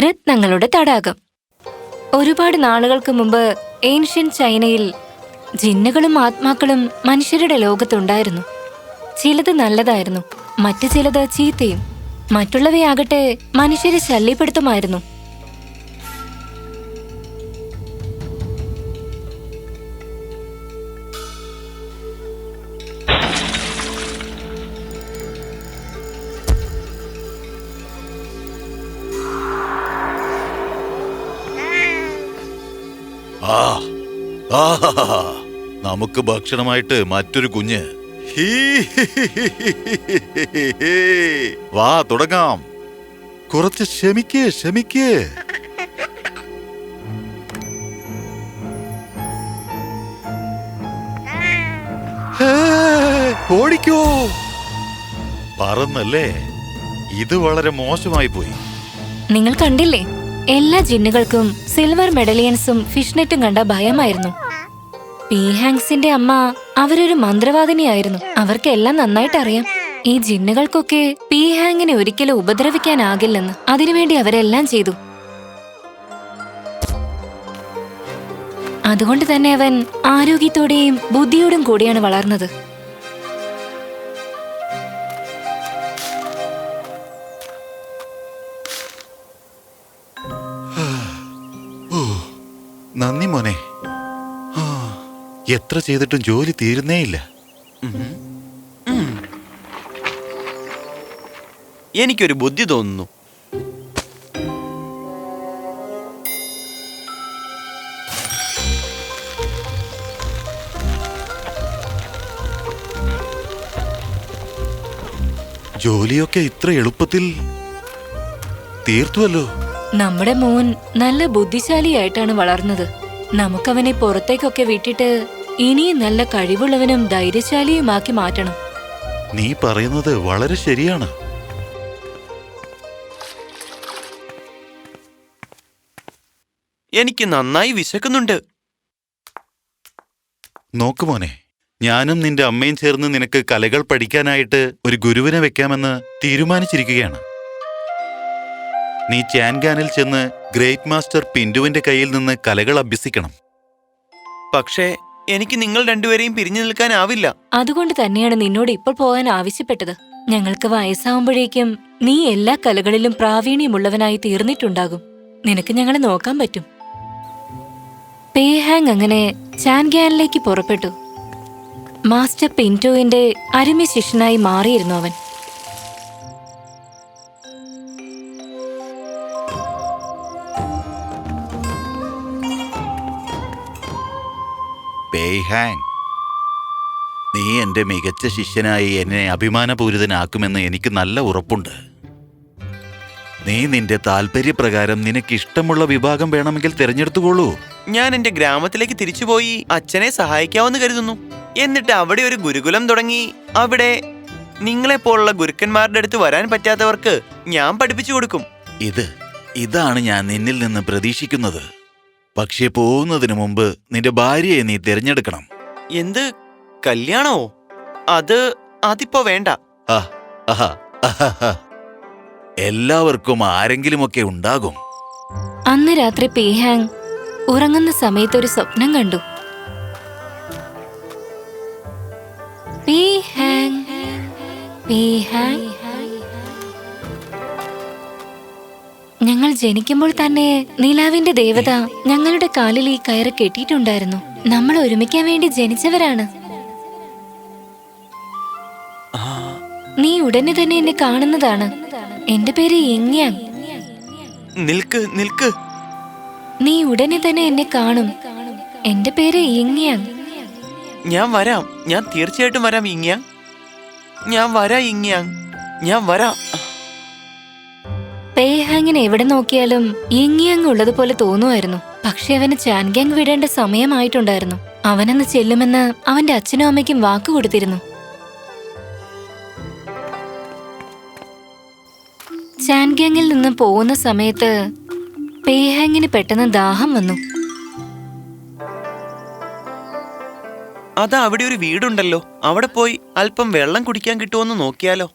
രത്നങ്ങളുടെ തടാകം. ഒരുപാട് നാളുകൾക്ക് മുമ്പ് ഏൻഷ്യൻ ചൈനയിൽ ജിന്നുകളും ആത്മാക്കളും മനുഷ്യരുടെ ലോകത്തുണ്ടായിരുന്നു. ചിലത് നല്ലതായിരുന്നു മറ്റു ചിലത് ചീത്തയും. മറ്റുള്ളവയാകട്ടെ മനുഷ്യരെ ശല്യപ്പെടുത്തുമായിരുന്നു. നമുക്ക് ഭക്ഷണമായിട്ട് മറ്റൊരു കുഞ്ഞ്. വാ തുടങ്ങാം. കുറച്ച് ക്ഷമിക്കേ ക്ഷമിക്കേ. ഓടിക്കോ. പറന്നല്ലേ? ഇത് വളരെ മോശമായി പോയി. നിങ്ങൾ കണ്ടില്ലേ? എല്ലാ ജിന്നുകൾക്കും സിൽവർ മെഡലിയൻസും ഫിഷ്നെറ്റും കണ്ട ഭയമായിരുന്നു. പീഹാങ്സിന്റെ അമ്മ അവരൊരു മന്ത്രവാദിനിയായിരുന്നു. അവർക്കെല്ലാം നന്നായിട്ട് അറിയാം ഈ ജിന്നുകൾക്കൊക്കെ പീഹാങ്ങിനെ ഒരിക്കലും ഉപദ്രവിക്കാനാകില്ലെന്ന് അതിനുവേണ്ടി അവരെല്ലാം ചെയ്തു. അതുകൊണ്ട് തന്നെ അവൻ ആരോഗ്യത്തോടെയും ബുദ്ധിയോടും കൂടിയാണ് വളർന്നത്. എത്ര ചെയ്തിട്ടും ജോലി തീരുന്നേയില്ല എനിക്കൊരു ബുദ്ധി തോന്നുന്നു. ജോലിയൊക്കെ ഇത്ര എളുപ്പത്തിൽ തീർത്തുവല്ലോ. നമ്മുടെ മോൻ നല്ല ബുദ്ധിശാലിയായിട്ടാണ് വളർന്നത്. നമുക്കവനെ പുറത്തേക്കൊക്കെ വിട്ടിട്ട് ഇനിയും നല്ല കഴിവുള്ളവനും ധൈര്യശാലിയുമാക്കി മാറ്റണം. നീ പറയുന്നത് വളരെ ശരിയാണ്. എനിക്ക് നന്നായി വിശക്കുന്നുണ്ട്. നോക്ക് മോനെ ഞാനും നിന്റെ അമ്മയും ചേർന്ന് നിനക്ക് കലകൾ പഠിക്കാനായിട്ട് ഒരു ഗുരുവിനെ വെക്കാമെന്ന് തീരുമാനിച്ചിരിക്കുകയാണ്. നീ ചാൻഗാനിൽ ചെന്ന് ഗ്രേറ്റ് മാസ്റ്റർ പിന്റുവിന്റെ കയ്യിൽ നിന്ന് കലകൾ അഭ്യസിക്കണം. പക്ഷേ എനിക്ക് നിങ്ങൾ രണ്ടുപേരെയും പിരിഞ്ഞു നിൽക്കാനാവില്ല. അതുകൊണ്ട് തന്നെയാണ് നിന്നോട് ഇപ്പോൾ പോകാൻ ആവശ്യപ്പെട്ടത്. ഞങ്ങൾക്ക് വയസ്സാവുമ്പോഴേക്കും നീ എല്ലാ കലകളിലും പ്രാവീണ്യമുള്ളവനായി തീർന്നിട്ടുണ്ടാകും. നിനക്ക് ഞങ്ങളെ നോക്കാൻ പറ്റും. പേഹാങ് അങ്ങനെ ചാൻഗ്യാനിലേക്ക് പുറപ്പെട്ടു. മാസ്റ്റർ പിന്റോയിന്റെ അരുമ ശിഷ്യനായി മാറിയിരുന്നു അവൻ. പേയ്ഹാങ് നീ എന്റെ മികച്ച ശിഷ്യനായി എന്നെ അഭിമാനപൂരിതനാക്കുമെന്ന് എനിക്ക് നല്ല ഉറപ്പുണ്ട്. നീ നിന്റെ താല്പര്യപ്രകാരം നിനക്ക് ഇഷ്ടമുള്ള വിഭാഗം വേണമെങ്കിൽ തിരഞ്ഞെടുത്തുകൊള്ളൂ. ഞാൻ എന്റെ ഗ്രാമത്തിലേക്ക് തിരിച്ചുപോയി അച്ഛനെ സഹായിക്കാമെന്ന് കരുതുന്നു. എന്നിട്ട് അവിടെ ഒരു ഗുരുകുലം തുടങ്ങി. അവിടെ നിങ്ങളെപ്പോലുള്ള ഗുരുക്കന്മാരുടെ അടുത്ത് വരാൻ പറ്റാത്തവർക്ക് ഞാൻ പഠിപ്പിച്ചു കൊടുക്കും. ഇത് ഇതാണ് ഞാൻ നിന്നിൽ നിന്ന് പ്രതീക്ഷിക്കുന്നത്. പക്ഷേ പോകുന്നതിന് മുമ്പ് നിന്റെ ഭാര്യയെ നീ തിരഞ്ഞെടുക്കണം. എന്ത്? കല്യാണമോ അത് അതിപ്പോ വേണ്ട. ആ, ആഹാ, ആഹാഹാ. എല്ലാവർക്കും ആരെങ്കിലുമൊക്കെ ഉണ്ടാകും. അന്ന് രാത്രി പേഹാങ് ഉറങ്ങുന്ന സമയത്ത് ഒരു സ്വപ്നം കണ്ടു. പേഹാങ്, പേഹാങ്. ജനിക്കുമ്പോൾ തന്നെ നിലാവിന്റെ ദേവത ഞങ്ങളുടെ കാലിൽ ഈ കയറ് കെട്ടിയിട്ടുണ്ടായിരുന്നു. നമ്മൾ ഒരുമിക്കാൻ വേണ്ടി ജനിച്ചവരാണ്. നീ ഉടനെ തന്നെ എന്നെ കാണുന്നതാണ്. എന്റെ പേര് യങ്യാങ് നിൽക്ക് നിൽക്ക്. നീ ഉടനെ തന്നെ എന്നെ കാണും. എന്റെ പേര് ഇങ്ങയാങ് ഞാൻ വരാം. ഞാൻ തീർച്ചയായിട്ടും വരാം ഇങ്ങിയാ. ഞാൻ വരാ ഇങ്ങിയാ. ഞാൻ വരാം. പേഹാങ്ങിന് എവിടെ നോക്കിയാലും ഇങ്ങിയങ് ഉള്ളതുപോലെ തോന്നുമായിരുന്നു. പക്ഷെ അവന് ചാൻഗ്യാങ് വിടേണ്ട സമയമായിട്ടുണ്ടായിരുന്നു. അവനന്ന് ചെല്ലുമെന്ന് അവന്റെ അച്ഛനും അമ്മയ്ക്കും വാക്ക് കൊടുത്തിരുന്നു. ചാൻഗ്യാങ്ങിൽ നിന്ന് പോകുന്ന സമയത്ത് പേഹാങ്ങിന് പെട്ടെന്ന് ദാഹം വന്നു. അതാ അവിടെ ഒരു വീടുണ്ടല്ലോ. അവിടെ പോയി അല്പം വെള്ളം കുടിക്കാൻ കിട്ടുമെന്ന് നോക്കിയാലോ.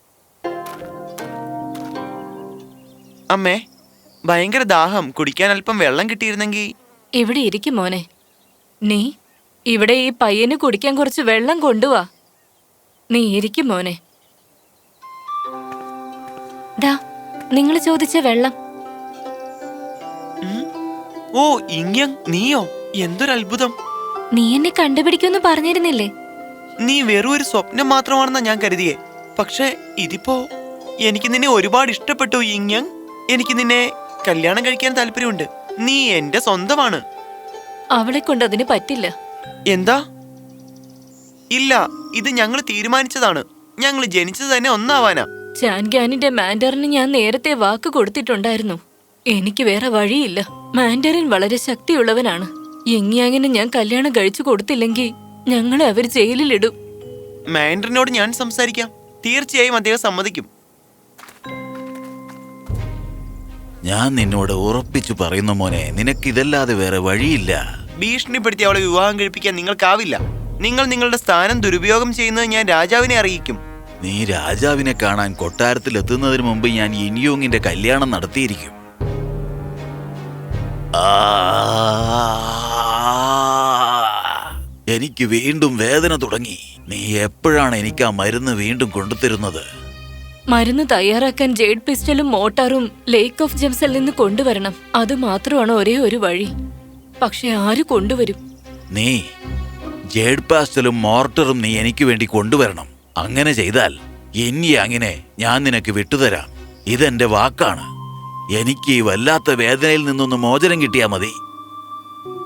അമ്മേ ഭയങ്കര ദാഹം. കുടിക്കാൻ അല്പം വെള്ളം കിട്ടിയിരുന്നെങ്കിൽ ഇവിടെ ഇരിക്കും മോനെ? നീ? ഇവിടെ ഈ പയ്യന് കുടിക്കാൻ കുറച്ച് വെള്ളം കൊണ്ടുവാ. നീ ഇരിക്കും മോനെ. ദാ നിങ്ങൾ ചോദിച്ച വെള്ളം. ഓ ഇങ്ങ നീയോ? എന്തൊരു അത്ഭുതം നീ എന്നെ കണ്ടുപിടിക്കുമെന്ന് പറഞ്ഞിരുന്നില്ലേ? നീ വെറും ഒരു സ്വപ്നം മാത്രമാണെന്നാ ഞാൻ കരുതിയേ. പക്ഷേ ഇതിപ്പോ എനിക്ക് നിന്നെ ഒരുപാട് ഇഷ്ടപ്പെട്ടു ഇങ്ങങ് എനിക്ക് നിന്നെ കല്യാണം കഴിക്കാൻ താല്പര്യമുണ്ട്. നീ എന്റെ സ്വന്തമാണ്. അവളെ കൊണ്ട് അതിന് പറ്റില്ല. എന്താ? ഇല്ല ഇത് ഞങ്ങൾ തീരുമാനിച്ചതാണ്. ഞങ്ങൾ ജനിച്ചത് തന്നെ ഒന്നാവാനാ. ചാൻഗാനിന്റെ മാൻഡറിന് ഞാൻ നേരത്തെ വാക്ക് കൊടുത്തിട്ടുണ്ടായിരുന്നു. എനിക്ക് വേറെ വഴിയില്ല. മാൻഡറിൻ വളരെ ശക്തിയുള്ളവനാണ്. എങ്ങിയാങ്ങിന് ഞാൻ കല്യാണം കഴിച്ചു കൊടുത്തില്ലെങ്കിൽ ഞങ്ങളെ അവർ ജയിലിലിടും. മാൻഡറിനോട് ഞാൻ സംസാരിക്കാം. തീർച്ചയായും അദ്ദേഹം സമ്മതിക്കും. ഞാൻ നിന്നോട് ഉറപ്പിച്ചു പറയുന്നു മോനെ നിനക്കിതല്ലാതെ വേറെ വഴിയില്ല. ഭീഷണിപ്പെടുത്തി അവളെ വിവാഹം കഴിപ്പിക്കാൻ നിങ്ങൾക്കാവില്ല. നിങ്ങൾ നിങ്ങളുടെ സ്ഥാനം ദുരുപയോഗം ചെയ്യുന്നത് ഞാൻ രാജാവിനെ അറിയിക്കും. നീ രാജാവിനെ കാണാൻ കൊട്ടാരത്തിൽ എത്തുന്നതിന് മുമ്പ് ഞാൻ ഇനിയോങ്ങിന്റെ കല്യാണം നടത്തിയിരിക്കും. എനിക്ക് വീണ്ടും വേദന തുടങ്ങി. നീ എപ്പോഴാണ് എനിക്ക് ആ മരുന്ന് വീണ്ടും കൊണ്ടുതരുന്നത്? മരുന്ന് തയ്യാറാക്കാൻ ജേഡ് പിസ്റ്റലും മോട്ടാറും ലേക്ക് ഓഫ് ജംസിൽ നിന്ന് കൊണ്ടുവരണം. അത് മാത്രമാണ് ഒരേ ഒരു വഴി. പക്ഷെ ആര് കൊണ്ടുവരും? നീ ജേഡ് പാസ്റ്റലും മോർട്ടറും നീ എനിക്ക് വേണ്ടി കൊണ്ടുവരണം. അങ്ങനെ ചെയ്താൽ ഇനി അങ്ങനെ ഞാൻ നിനക്ക് വിട്ടുതരാം. ഇതെന്റെ വാക്കാണ്. എനിക്ക് ഈ വല്ലാത്ത വേദനയിൽ നിന്നൊന്ന് മോചനം കിട്ടിയാ മതി.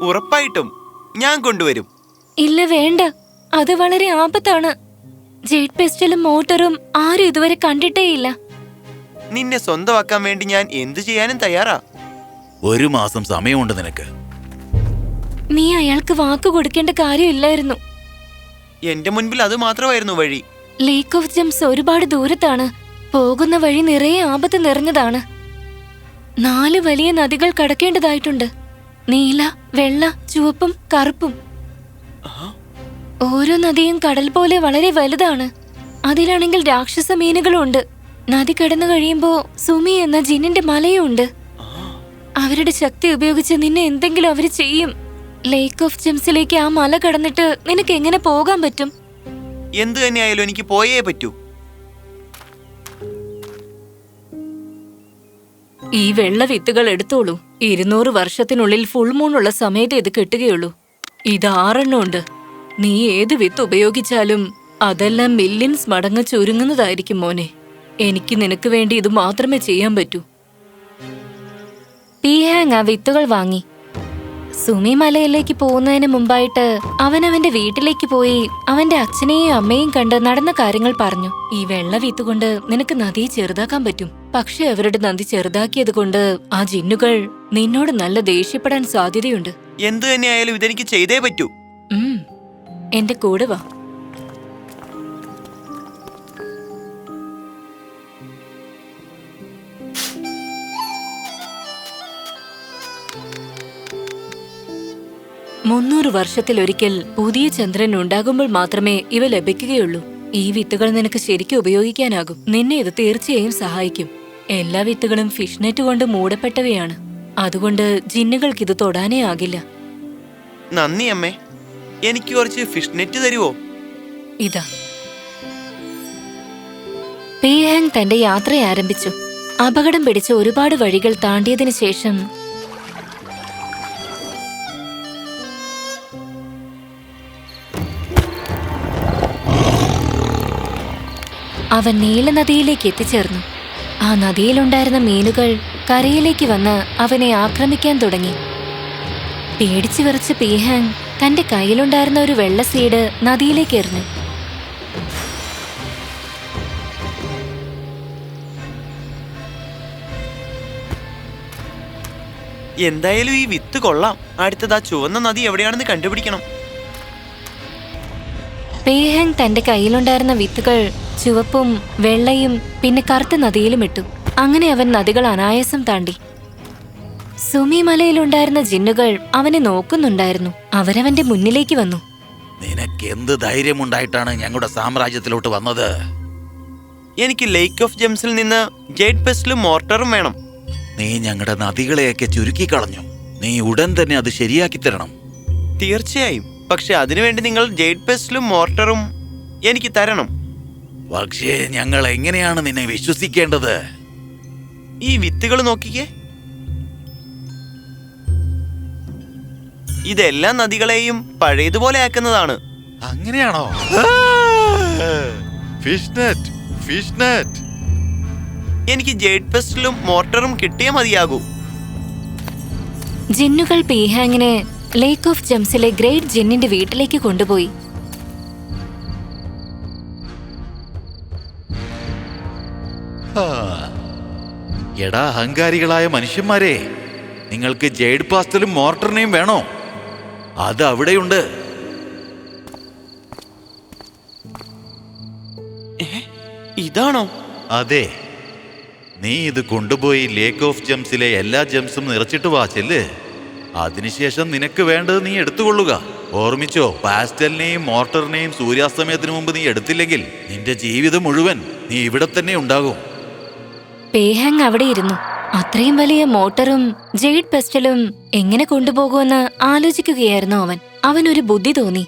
ഉറപ്പായിട്ടും ഞാൻ കൊണ്ടുവരും. ഇല്ല വേണ്ട. അത് വളരെ ആപത്താണ്. ജേഡ് പിസ്റ്റലും മോട്ടറും ആരും ഇതുവരെ കണ്ടിട്ടേയില്ല. നിന്നെ സ്വന്തമാക്കാൻ വേണ്ടി ഞാൻ എന്തു ചെയ്യാനും തയ്യാറാ? ഒരു മാസം സമയമുണ്ട് നിനക്ക്. നീ അയാൾക്ക് വാക്ക് കൊടുക്കേണ്ട കാര്യമില്ലായിരുന്നു. എന്റെ മുൻപിൽ അത് മാത്രമായിരുന്നു വഴി. ലേക്ക് ഓഫ് ജംസ് ഒരുപാട് ദൂരത്താണ്. പോകുന്ന വഴി നിറയെ ആപത്ത് നിറഞ്ഞതാണ്. നാല് വലിയ നദികൾ കടക്കേണ്ടതായിട്ടുണ്ട്. നീല വെള്ള ചുവപ്പും കറുപ്പും. ഓരോ നദിയും കടൽ പോലെ വളരെ വലുതാണ്. അതിലാണെങ്കിൽ രാക്ഷസ മീനുകളുണ്ട്. നദി കടന്നു കഴിയുമ്പോ സുമി എന്ന ജിന്നിന്റെ മലയും ഉണ്ട് അവരുടെ ശക്തി ഉപയോഗിച്ച് നിന്നെ എന്തെങ്കിലും അവർ ചെയ്യും. ലേക്ക് ഓഫ് ജെംസിലേക്ക് ആ മല കടന്നിട്ട് നിനക്ക് എങ്ങനെ പോകാൻ പറ്റും? എന്ത് തന്നെയായാലും എനിക്ക് പോയേ പറ്റൂ. ഈ വെള്ള വിത്തുകൾ എടുത്തോളൂ. ഇരുന്നൂറ് വർഷത്തിനുള്ളിൽ ഫുൾ മൂൺ ഉള്ള സമയത്ത് ഇത് കിട്ടുകയുള്ളൂ. ഇത് ആറെണ്ണം ഉണ്ട് നീ ഏത് വിത്ത് ഉപയോഗിച്ചാലും അതെല്ലാം മില്യൻസ് മടങ്ങ് ചുരുങ്ങുന്നതായിരിക്കും മോനെ. എനിക്ക് നിനക്ക് വേണ്ടി ഇത് മാത്രമേ ചെയ്യാൻ പറ്റൂ. പീഹാങ് ആ വിത്തുകൾ വാങ്ങി. സുമി മലയിലേക്ക് പോകുന്നതിന് മുമ്പായിട്ട് അവൻ അവന്റെ വീട്ടിലേക്ക് പോയി അവന്റെ അച്ഛനെയും അമ്മയും കണ്ട് നടന്ന കാര്യങ്ങൾ പറഞ്ഞു. ഈ വെള്ള വിത്ത് കൊണ്ട് നിനക്ക് നദിയെ ചെറുതാക്കാൻ പറ്റും. പക്ഷെ അവരുടെ നദി ചെറുതാക്കിയത് കൊണ്ട് ആ ജിന്നുകൾ നിന്നോട് നല്ല ദേഷ്യപ്പെടാൻ സാധ്യതയുണ്ട്. എന്തു തന്നെയായാലും ഇതെനിക്ക് ചെയ്തേ പറ്റൂ. എന്റെ കൂടെ വാ. മുന്നൂറ് വർഷത്തിലൊരിക്കൽ പുതിയ ചന്ദ്രൻ ഉണ്ടാകുമ്പോൾ മാത്രമേ ഇവ ലഭിക്കുകയുള്ളൂ. ഈ വിത്തുകൾ നിനക്ക് ശരിക്കും ഉപയോഗിക്കാനാകും. നിന്നെ ഇത് തീർച്ചയായും സഹായിക്കും. എല്ലാ വിത്തുകളും ഫിഷ്നെറ്റ് കൊണ്ട് മൂടപ്പെട്ടവയാണ്. അതുകൊണ്ട് ജിന്നുകൾക്ക് ഇത് തൊടാനേ ആകില്ല. നന്ദി അമ്മേ. എനിക്ക് കുറച്ച് ഫിഷ് നെറ്റ് തരുവോ? ഇതാ. പേഹാങ് തന്റെ യാത്ര ആരംഭിച്ചു. അപകടം പിടിച്ച ഒരുപാട് വഴികൾ താണ്ടിയതിനു ശേഷം അവൻ നീലനദിയിലേക്ക് എത്തിച്ചേർന്നു. ആ നദിയിലുണ്ടായിരുന്ന മീനുകൾ കരയിലേക്ക് വന്ന് അവനെ ആക്രമിക്കാൻ തുടങ്ങി. പേടിച്ചു വിറച്ച പീഹാങ് തന്റെ കയ്യിലുണ്ടായിരുന്ന ഒരു വെള്ള സീഡ് നദിയിലേക്ക് എറിഞ്ഞു. എന്തായാലും ഈ വിത്ത് കൊള്ളാം. അടുത്തത് ആ ചുവന്ന നദി എവിടെയാണെന്ന് കണ്ടുപിടിക്കണം. പേഹങ് തന്റെ കയ്യിലുണ്ടായിരുന്ന വിത്തുകൾ ചുവപ്പും വെള്ളയും പിന്നെ കറുത്ത നദിയിലും ഇട്ടു. അങ്ങനെ അവൻ നദികൾ അനായാസം താണ്ടി. സുമി മലയിലുണ്ടായിരുന്ന ജിന്നുകൾ അവനെ നോക്കുന്നുണ്ടായിരുന്നു. അവരവന്റെ മുന്നിലേക്ക് വന്നു. നിനക്ക് എന്ത് ധൈര്യമുണ്ടായിട്ടാണ് ഞങ്ങളുടെ സാമ്രാജ്യത്തിലോട്ട് വന്നത്? എനിക്ക് ലേക്ക് ഓഫ് ജെംസിൽ നിന്ന് ജെയ്റ്റ് പെസ്റ്റിലും മോർട്ടറും വേണം. നീ ഞങ്ങളുടെ നദികളെയൊക്കെ ചുരുക്കി കളഞ്ഞു. നീ ഉടൻ തന്നെ അത് ശരിയാക്കി തരണം. തീർച്ചയായും. പക്ഷെ അതിനുവേണ്ടി നിങ്ങൾ ജെയ്റ്റ് പെസ്റ്റിലും മോർട്ടറും എനിക്ക് തരണം. പക്ഷേ ഞങ്ങൾ എങ്ങനെയാണ് നിന്നെ വിശ്വസിക്കേണ്ടത്? ഈ വിത്തുകൾ നോക്കിക്കേ. ഇതെല്ലാം നദികളെയും പഴയതുപോലെ ആക്കുന്നതാണ്. അങ്ങനെയാണോ? ഫിഷ് നെറ്റ് ഫിഷ് നെറ്റ് എനിക്ക് ജേഡ് പെസ്റ്റിലും മോർട്ടറും കിട്ടിയേ മതിയാകൂ. ജിന്നുകൾ പേഹാങ്ങിനെ ലേക്ക് ഓഫ് ജംസിലെ ഗ്രേറ്റ് ജിന്നിന്റെ വീട്ടിലേക്ക് കൊണ്ടുപോയി. എടാ അഹങ്കാരികളായ മനുഷ്യന്മാരെ നിങ്ങൾക്ക് ജേഡ് പാസ്റ്റലും മോർട്ടറിനെയും വേണോ? അത് അവിടെയുണ്ട്. ഇതാണോ? അതെ. നീ ഇത് കൊണ്ടുപോയി ലേക്ക് ഓഫ് ജംസിലെ എല്ലാ ജംസും നിറച്ചിട്ട് വാച്ചല്ലേ ചെല്ല്. അതിനുശേഷം നിനക്ക് വേണ്ടത് നീ എടുത്തുകൊള്ളുക. ഓർമ്മിച്ചോ പാസ്റ്റലിനെയും മോർട്ടറിനെയും സൂര്യാസ്തമയത്തിന് മുമ്പ് നീ എടുത്തില്ലെങ്കിൽ നിന്റെ ജീവിതം മുഴുവൻ നീ ഇവിടെ തന്നെ ഉണ്ടാകും. പേഹങ് അവിടെ ഇരുന്നു. അത്രയും വലിയ മോട്ടറും ജെയ്ഡ് പെസ്റ്റലും എങ്ങനെ കൊണ്ടുപോകുമെന്ന് ആലോചിക്കുകയായിരുന്നു അവൻ. അവൻ ഒരു ബുദ്ധി തോന്നി.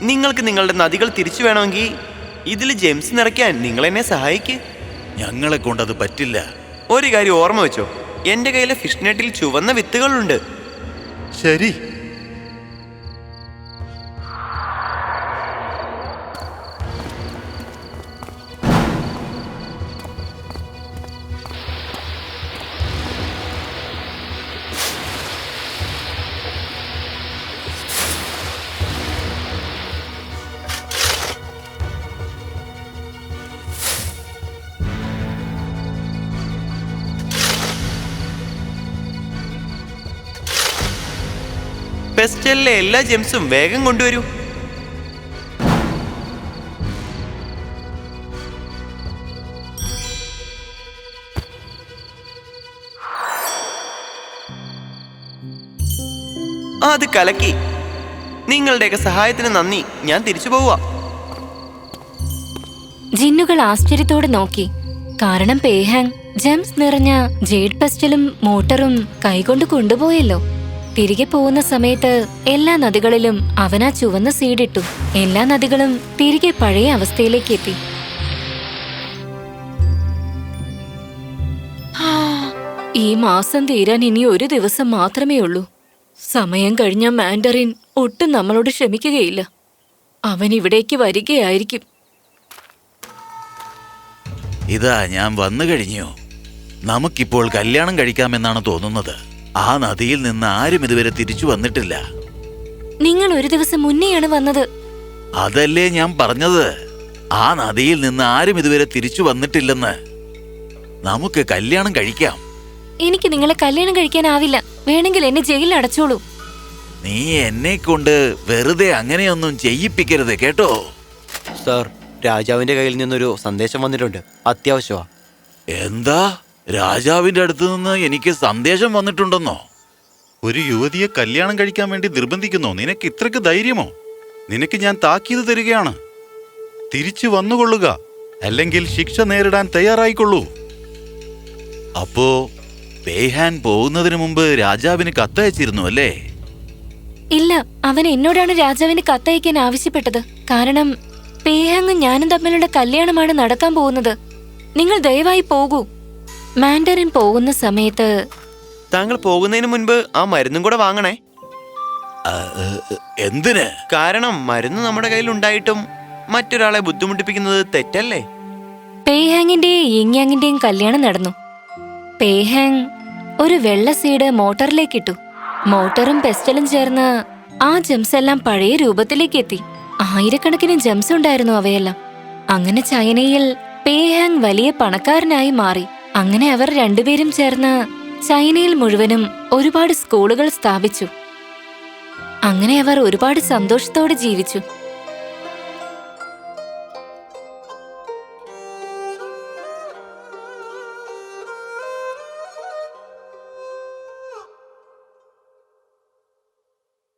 നിങ്ങൾക്ക് നിങ്ങളുടെ നദികൾ തിരിച്ചു വേണമെങ്കിൽ ഇതിൽ ജെയിംസ് നിറയ്ക്കാൻ നിങ്ങൾ എന്നെ സഹായിക്ക്. ഞങ്ങളെ കൊണ്ടത് പറ്റില്ല. ഒരു കാര്യം ഓർമ്മ വെച്ചോ. എന്റെ കയ്യിലെ ഫിഷ് നെറ്റിൽ ചുവന്ന വിത്തുകളുണ്ട്. ശരി. പെസ്റ്റലിലെ എല്ലാ ജെംസും വേഗം കൊണ്ടുവരൂ. അത് കലക്കി. നിങ്ങളുടെയൊക്കെ സഹായത്തിന് നന്ദി. ഞാൻ തിരിച്ചു പോവുക. ജിന്നുകൾ ആശ്ചര്യത്തോടെ നോക്കി. കാരണം പേഹാങ് ജെംസ് നിറഞ്ഞ ജേഡ് പെസ്റ്റലും മോട്ടറും കൈകൊണ്ട് കൊണ്ടുപോയല്ലോ. തിരികെ പോകുന്ന സമയത്ത് എല്ലാ നദികളിലും അവനാ ചുവന്ന സീഡിട്ടു. എല്ലാ നദികളും തിരികെ പഴയ അവസ്ഥയിലേക്ക് എത്തി. ഈ മാസം തീരാൻ ഇനി ഒരു ദിവസം മാത്രമേ ഉള്ളൂ. സമയം കഴിഞ്ഞ മാൻഡറിൻ ഒട്ടും നമ്മളോട് ക്ഷമിക്കുകയില്ല. അവൻ ഇവിടേക്ക് വരികയായിരിക്കും. ഇതാ ഞാൻ വന്നു കഴിഞ്ഞു. നമുക്കിപ്പോൾ കല്യാണം കഴിക്കാമെന്നാണ് തോന്നുന്നത്. ആ നദിയിൽ നിന്ന് ആരും ഇതുവരെ തിരിച്ചു വന്നിട്ടില്ല. നിങ്ങൾ ഒരു ദിവസം മുന്നെയാണ് വന്നത്. അതല്ലേ ഞാൻ പറഞ്ഞത്? ആ നദിയിൽ നിന്ന് ആരും ഇതുവരെ തിരിച്ചു വന്നിട്ടില്ലെന്ന്. നമുക്ക് കല്യാണം കഴിക്കാം. എനിക്ക് നിങ്ങളെ കല്യാണം കഴിക്കാനാവില്ല. വേണമെങ്കിൽ എന്നെ ജയിലിൽ അടച്ചോളൂ. നീ എന്നെ കൊണ്ട് വെറുതെ അങ്ങനെയൊന്നും ചെയ്യിപ്പിക്കരുത് കേട്ടോ? സാർ രാജാവിന്റെ കയ്യിൽ നിന്നൊരു സന്ദേശം വന്നിട്ടുണ്ട്. അത്യാവശ്യമാ. എന്താ? രാജാവിന്റെ അടുത്തു നിന്ന് എനിക്ക് സന്ദേശം വന്നിട്ടുണ്ടെന്നോ? ഒരു യുവതിയെ കല്യാണം കഴിക്കാൻ വേണ്ടി നിർബന്ധിക്കുന്നോ? നിനക്ക് ഇത്രക്ക് ധൈര്യമോ? നിനക്ക് ഞാൻ താക്കീത് തരികയാണ്. തിരിച്ചു വന്നുകൊള്ളുക അല്ലെങ്കിൽ ശിക്ഷ നേരിടാൻ തയ്യാറായിക്കൊള്ളൂ. അപ്പോ പേഹാൻ പോകുന്നതിന് മുമ്പ് രാജാവിന് കത്തയച്ചിരുന്നു അല്ലേ? ഇല്ല അവൻ എന്നോടാണ് രാജാവിന് കത്തയക്കാൻ ആവശ്യപ്പെട്ടത്. കാരണം പേഹാങ്ങും ഞാനും തമ്മിലുള്ള കല്യാണമാണ് നടക്കാൻ പോകുന്നത്. നിങ്ങൾ ദയവായി പോകൂ. മാൻഡറിൻ പോകുന്ന സമയത്ത് താങ്കൾ പോകുന്നതിന് മുൻപ് ആ മരുന്നും കൂടെ വാങ്ങണേ. എന്തിന്? കാരണം മരുന്ന് നമ്മുടെ കയ്യിൽ ഉണ്ടായിട്ടും മറ്റൊരാളെ ബുദ്ധിമുട്ടിപ്പിക്കുന്നത് തെറ്റല്ലേ? പേഹാങ്ങിന്റെയും യിങ്യാങ്ങിന്റെയും കല്യാണം നടന്നു. പേഹാങ് ഒരു വെള്ള സീഡ് മോട്ടറിലേക്ക് ഇട്ടു. മോട്ടറും പെസ്റ്റലും ചേർന്ന് ആ ജംസ് എല്ലാം പഴയ രൂപത്തിലേക്ക് എത്തി. ആയിരക്കണക്കിന് ജംസ് ഉണ്ടായിരുന്നു അവയെല്ലാം. അങ്ങനെ ചൈനയിൽ പേഹാങ് വലിയ പണക്കാരനായി മാറി. അങ്ങനെ അവർ രണ്ടുപേരും ചേർന്ന് ചൈനയിൽ മുഴുവനും ഒരുപാട് സ്കൂളുകൾ സ്ഥാപിച്ചു. അങ്ങനെ അവർ ഒരുപാട് സന്തോഷത്തോടെ ജീവിച്ചു.